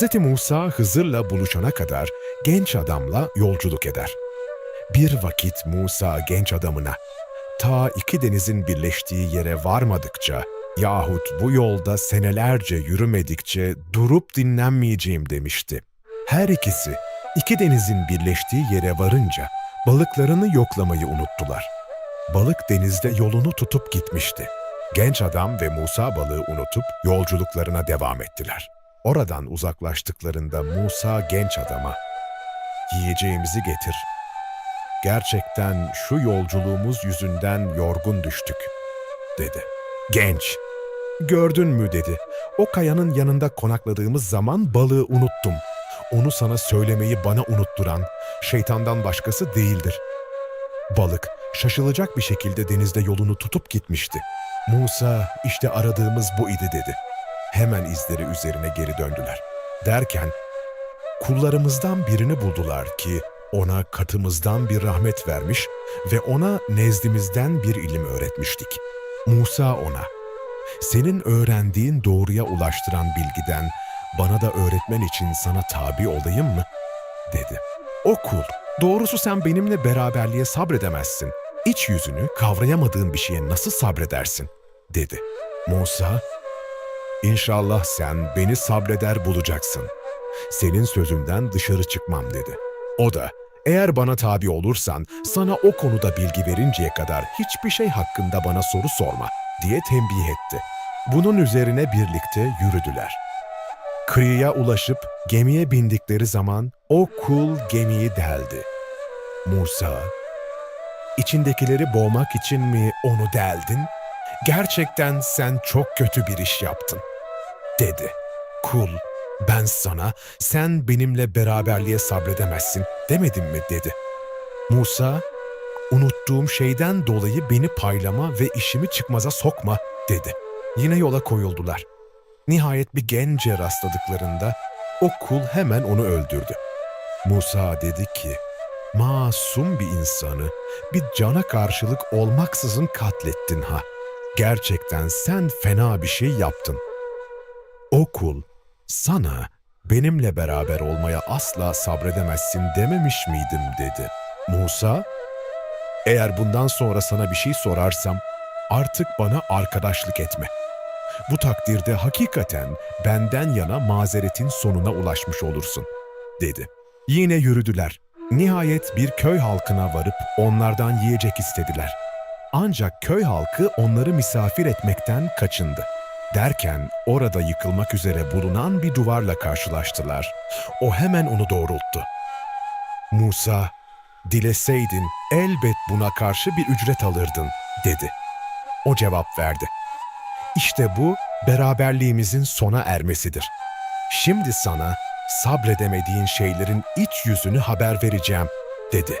Hz. Musa Hızır'la buluşana kadar genç adamla yolculuk eder. Bir vakit Musa genç adamına, ta iki denizin birleştiği yere varmadıkça yahut bu yolda senelerce yürümedikçe durup dinlenmeyeceğim demişti. Her ikisi iki denizin birleştiği yere varınca balıklarını yoklamayı unuttular. Balık denizde yolunu tutup gitmişti. Genç adam ve Musa balığı unutup yolculuklarına devam ettiler. Oradan uzaklaştıklarında Musa genç adama, "Yiyeceğimizi getir. Gerçekten şu yolculuğumuz yüzünden yorgun düştük." dedi. Genç, "Gördün mü?" dedi. "O kayanın yanında konakladığımız zaman balığı unuttum. Onu sana söylemeyi bana unutturan şeytandan başkası değildir." Balık şaşılacak bir şekilde denizde yolunu tutup gitmişti. Musa işte aradığımız bu idi dedi. Hemen izleri üzerine geri döndüler. Derken kullarımızdan birini buldular ki ona katımızdan bir rahmet vermiş ve ona nezdimizden bir ilim öğretmiştik. Musa ona, senin öğrendiğin doğruya ulaştıran bilgiden bana da öğretmen için sana tabi olayım mı? dedi. O kul, doğrusu sen benimle beraberliğe sabredemezsin. İç yüzünü kavrayamadığın bir şeye nasıl sabredersin? dedi. Musa, İnşallah sen beni sabreder bulacaksın. Senin sözünden dışarı çıkmam dedi. O da, eğer bana tabi olursan sana o konuda bilgi verinceye kadar hiçbir şey hakkında bana soru sorma diye tembih etti. Bunun üzerine birlikte yürüdüler. Kıyıya ulaşıp gemiye bindikleri zaman o kul gemiyi deldi. Musa, içindekileri boğmak için mi onu deldin? Gerçekten sen çok kötü bir iş yaptın, dedi. Kul, ben sana sen benimle beraberliğe sabredemezsin demedim mi dedi. Musa, unuttuğum şeyden dolayı beni paylama ve işimi çıkmaza sokma dedi. Yine yola koyuldular. Nihayet bir gence rastladıklarında o kul hemen onu öldürdü. Musa dedi ki, masum bir insanı bir cana karşılık olmaksızın katlettin ha. Gerçekten sen fena bir şey yaptın. O kul, sana benimle beraber olmaya asla sabredemezsin dememiş miydim dedi. Musa, eğer bundan sonra sana bir şey sorarsam artık bana arkadaşlık etme. Bu takdirde hakikaten benden yana mazeretin sonuna ulaşmış olursun, dedi. Yine yürüdüler. Nihayet bir köy halkına varıp onlardan yiyecek istediler. Ancak köy halkı onları misafir etmekten kaçındı. Derken orada yıkılmak üzere bulunan bir duvarla karşılaştılar. O hemen onu doğrulttu. Musa, dileseydin elbet buna karşı bir ücret alırdın, dedi. O cevap verdi. İşte bu beraberliğimizin sona ermesidir. Şimdi sana sabredemediğin şeylerin iç yüzünü haber vereceğim, dedi.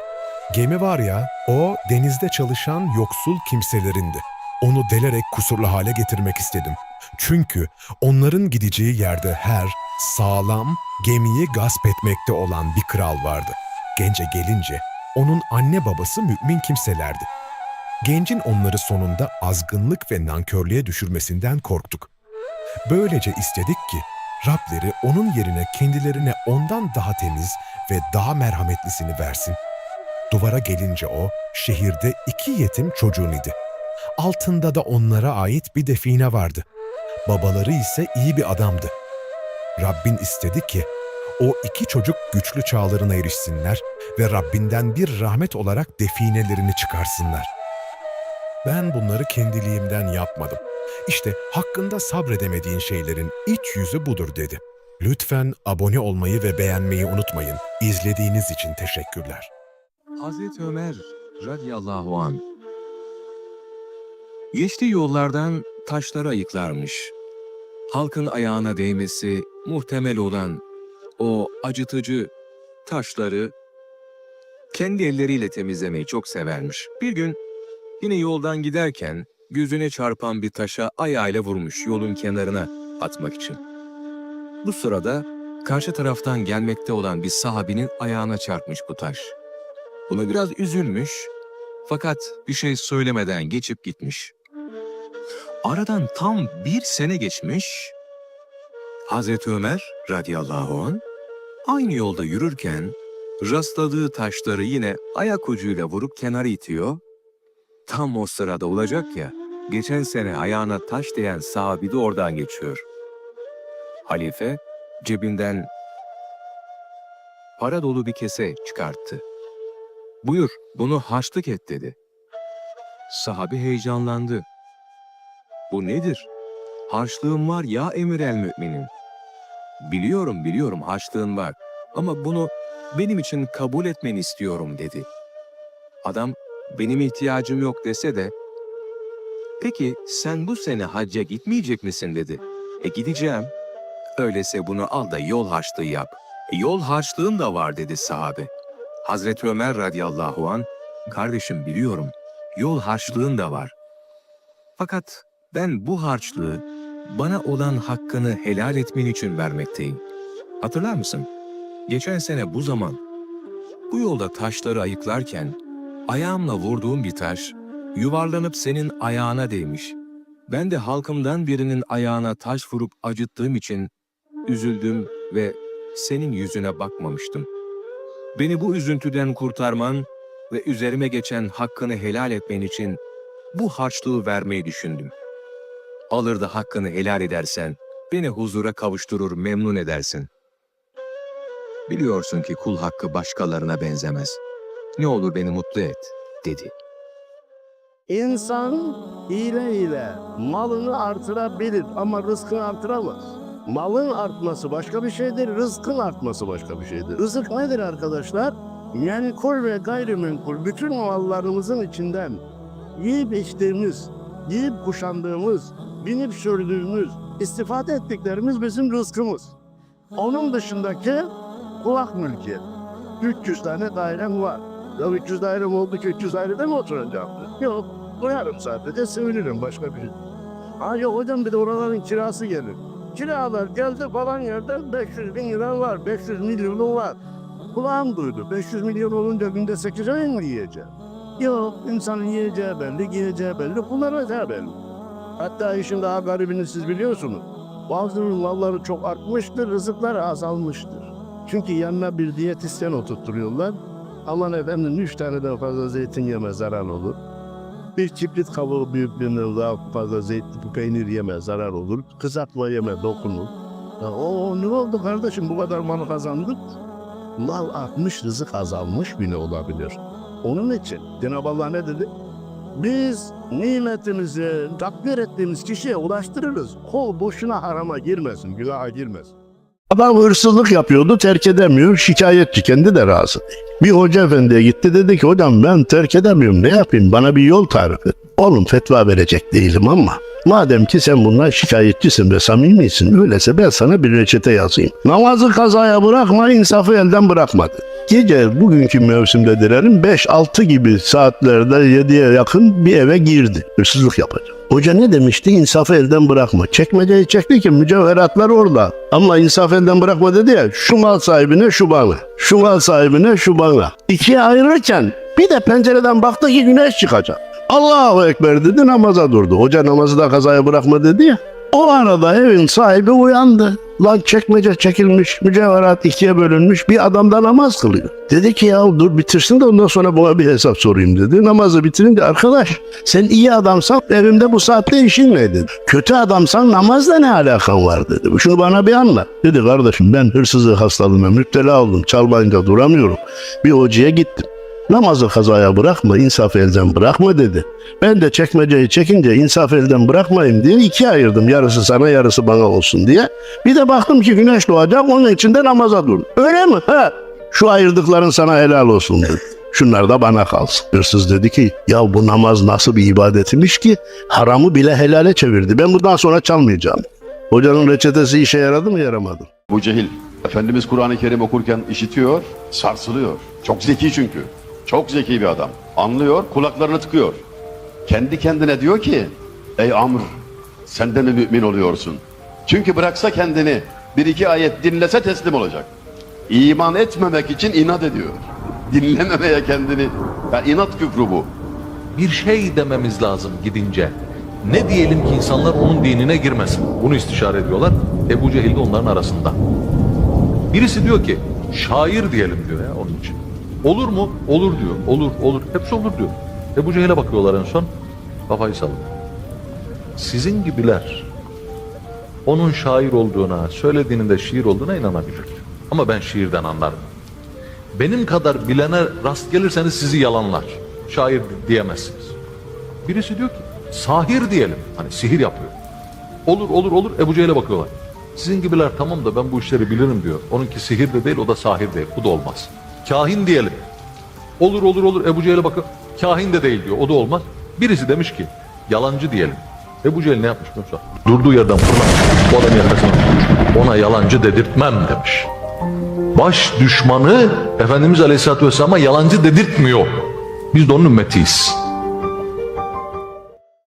Gemi var ya, o denizde çalışan yoksul kimselerindi. Onu delerek kusurlu hale getirmek istedim. Çünkü onların gideceği yerde her sağlam gemiyi gasp etmekte olan bir kral vardı. Gence gelince onun anne babası mümin kimselerdi. Gencin onları sonunda azgınlık ve nankörlüğe düşürmesinden korktuk. Böylece istedik ki Rableri onun yerine kendilerine ondan daha temiz ve daha merhametlisini versin. Duvara gelince o, şehirde iki yetim çocuğun idi. Altında da onlara ait bir define vardı. Babaları ise iyi bir adamdı. Rabbin istedi ki, o iki çocuk güçlü çağlarına erişsinler ve Rabbinden bir rahmet olarak definelerini çıkarsınlar. Ben bunları kendiliğimden yapmadım. İşte hakkında sabredemediğin şeylerin iç yüzü budur dedi. Lütfen abone olmayı ve beğenmeyi unutmayın. İzlediğiniz için teşekkürler. Hazreti Ömer radıyallahu an geçtiği yollardan taşları ayıklarmış. Halkın ayağına değmesi muhtemel olan o acıtıcı taşları kendi elleriyle temizlemeyi çok severmiş. Bir gün yine yoldan giderken gözüne çarpan bir taşa ayağıyla vurmuş yolun kenarına atmak için. Bu sırada karşı taraftan gelmekte olan bir sahabinin ayağına çarpmış bu taş. Buna biraz üzülmüş fakat bir şey söylemeden geçip gitmiş. Aradan tam bir sene geçmiş. Hazreti Ömer radıyallahu an aynı yolda yürürken rastladığı taşları yine ayak ucuyla vurup kenara itiyor. Tam o sırada olacak ya, geçen sene ayağına taş değen sahabi de oradan geçiyor. Halife cebinden para dolu bir kese çıkarttı. Buyur, bunu harçlık et dedi. Sahabi heyecanlandı. Bu nedir? Harçlığım var ya emir el müminin. Biliyorum biliyorum harçlığın var ama bunu benim için kabul etmeni istiyorum dedi. Adam benim ihtiyacım yok dese de peki sen bu sene hacca gitmeyecek misin dedi. E gideceğim. Öyleyse bunu al da yol harçlığı yap. E, yol harçlığın da var dedi sahabe. Hazreti Ömer radıyallahu an kardeşim biliyorum yol harçlığın da var. Fakat ben bu harçlığı bana olan hakkını helal etmen için vermekteyim. Hatırlar mısın? Geçen sene bu zaman bu yolda taşları ayıklarken ayağımla vurduğum bir taş yuvarlanıp senin ayağına değmiş. Ben de halkımdan birinin ayağına taş vurup acıttığım için üzüldüm ve senin yüzüne bakmamıştım. Beni bu üzüntüden kurtarman ve üzerime geçen hakkını helal etmen için bu harçlığı vermeyi düşündüm. Alır da hakkını helal edersen, beni huzura kavuşturur, memnun edersin. Biliyorsun ki kul hakkı başkalarına benzemez. Ne olur beni mutlu et, dedi. İnsan hile ile malını artırabilir ama rızkını artıramaz. Malın artması başka bir şeydir, rızkın artması başka bir şeydir. Rızık nedir arkadaşlar? Yani kul ve gayrimenkul bütün mallarımızın içinden yiyip içtiğimiz, giyip kuşandığımız, binip sürdüğümüz, istifade ettiklerimiz bizim rızkımız. Onun dışındaki kulak mülki. 300 tane dairem var. Ya 300 dairem oldu ki 300 dairede mi oturacağım? Yok. Koyarım sadece sevinirim başka bir şey. Ha yok hocam bir de oraların kirası gelir. Kiralar geldi falan yerden 500 bin lira var, 500 milyonu var. Kulağım duydu. 500 milyon olunca günde 8 ay mı yiyeceğim? Yok, insanın yiyeceği belli, giyeceği belli, kullanacağı belli. Hatta işin daha garibini siz biliyorsunuz. Bazılarının malları çok artmıştır, rızıkları azalmıştır. Çünkü yanına bir diyetisyen oturtturuyorlar. Aman efendim üç taneden fazla zeytin yeme zarar olur. Bir kibrit kabuğu büyüklüğünden daha fazla zeytin peynir yeme zarar olur. Kızartma yeme dokunur. Ya, o ne oldu kardeşim bu kadar mal kazandık? Mal artmış rızık azalmış bile olabilir. Onun için Cenab-ı Allah ne dedi? Biz nimetimizi takdir ettiğimiz kişiye ulaştırırız. Kol boşuna harama girmesin, günaha girmesin. Adam hırsızlık yapıyordu, terk edemiyor. Şikayetçi, kendi de razı değil. Bir hoca efendiye gitti dedi ki hocam ben terk edemiyorum ne yapayım bana bir yol tarif et. Oğlum fetva verecek değilim ama madem ki sen bundan şikayetçisin ve samimisin öyleyse ben sana bir reçete yazayım. Namazı kazaya bırakma insafı elden bırakmadı. Gece bugünkü mevsimde dilerim 5-6 gibi saatlerde 7'ye yakın bir eve girdi. Hırsızlık yapacak. Hoca ne demişti? İnsafı elden bırakma. Çekmeceyi çekti ki mücevheratlar orada. Ama insaf elden bırakma dedi ya. Şu mal sahibine şu bana. Şu mal sahibine şu bana. İkiye ayırırken bir de pencereden baktı ki güneş çıkacak. Allahu Ekber dedi namaza durdu. Hoca namazı da kazaya bırakma dedi ya. O arada evin sahibi uyandı. Lan çekmece çekilmiş, mücevherat ikiye bölünmüş bir adam da namaz kılıyor. Dedi ki ya dur bitirsin de ondan sonra buna bir hesap sorayım dedi. Namazı bitirince arkadaş sen iyi adamsan evimde bu saatte işin ne dedi. Kötü adamsan namazla ne alakan var dedi. Şunu bana bir anlat. Dedi kardeşim ben hırsızlık hastalığına müptela oldum. Çalmayınca duramıyorum. Bir hocaya gittim. Namazı kazaya bırakma, insaf elden bırakma dedi. Ben de çekmeceyi çekince insaf elden bırakmayayım diye ikiye ayırdım. Yarısı sana, yarısı bana olsun diye. Bir de baktım ki güneş doğacak, onun içinde namaza dur. Öyle mi? He. Şu ayırdıkların sana helal olsun dedi. Şunlar da bana kalsın. Hırsız dedi ki ya bu namaz nasıl bir ibadetmiş ki haramı bile helale çevirdi. Ben bundan sonra çalmayacağım. Hocanın reçetesi işe yaradı mı yaramadı? Bu cehil. Efendimiz Kur'an-ı Kerim okurken işitiyor, sarsılıyor. Çok zeki çünkü. Çok zeki bir adam. Anlıyor, kulaklarını tıkıyor. Kendi kendine diyor ki, ey Amr, sen de mi mümin oluyorsun? Çünkü bıraksa kendini, bir iki ayet dinlese teslim olacak. İman etmemek için inat ediyor. Dinlememeye kendini, yani inat küfrü bu. bir şey dememiz lazım gidince. Ne diyelim ki insanlar onun dinine girmesin. Bunu istişare ediyorlar. Ebu Cehil de onların arasında. Birisi diyor ki şair diyelim diyor ya onun için. Olur mu? Olur diyor. Olur, olur. Hepsi olur diyor. Ebu Cehil'e bakıyorlar en son. Kafayı sallıyor. Sizin gibiler onun şair olduğuna, söylediğinin de şiir olduğuna inanabilir. Ama ben şiirden anlarım. Benim kadar bilene rast gelirseniz sizi yalanlar. Şair diyemezsiniz. Birisi diyor ki sahir diyelim. Hani sihir yapıyor. Olur olur olur Ebu Cehil'e bakıyorlar. Sizin gibiler tamam da ben bu işleri bilirim diyor. Onunki sihir de değil o da sahir değil. Bu da olmaz. Kahin diyelim. Olur olur olur Ebu Cehil'e bakın. Kahin de değil diyor. O da olmaz. Birisi demiş ki yalancı diyelim. Ebu Cehil ne yapmış biliyor musun? Durduğu yerden fırlamış. O adam yakasına tutmuş. Ona yalancı dedirtmem demiş. Baş düşmanı Efendimiz Aleyhisselatü Vesselam'a yalancı dedirtmiyor. Biz de onun ümmetiyiz.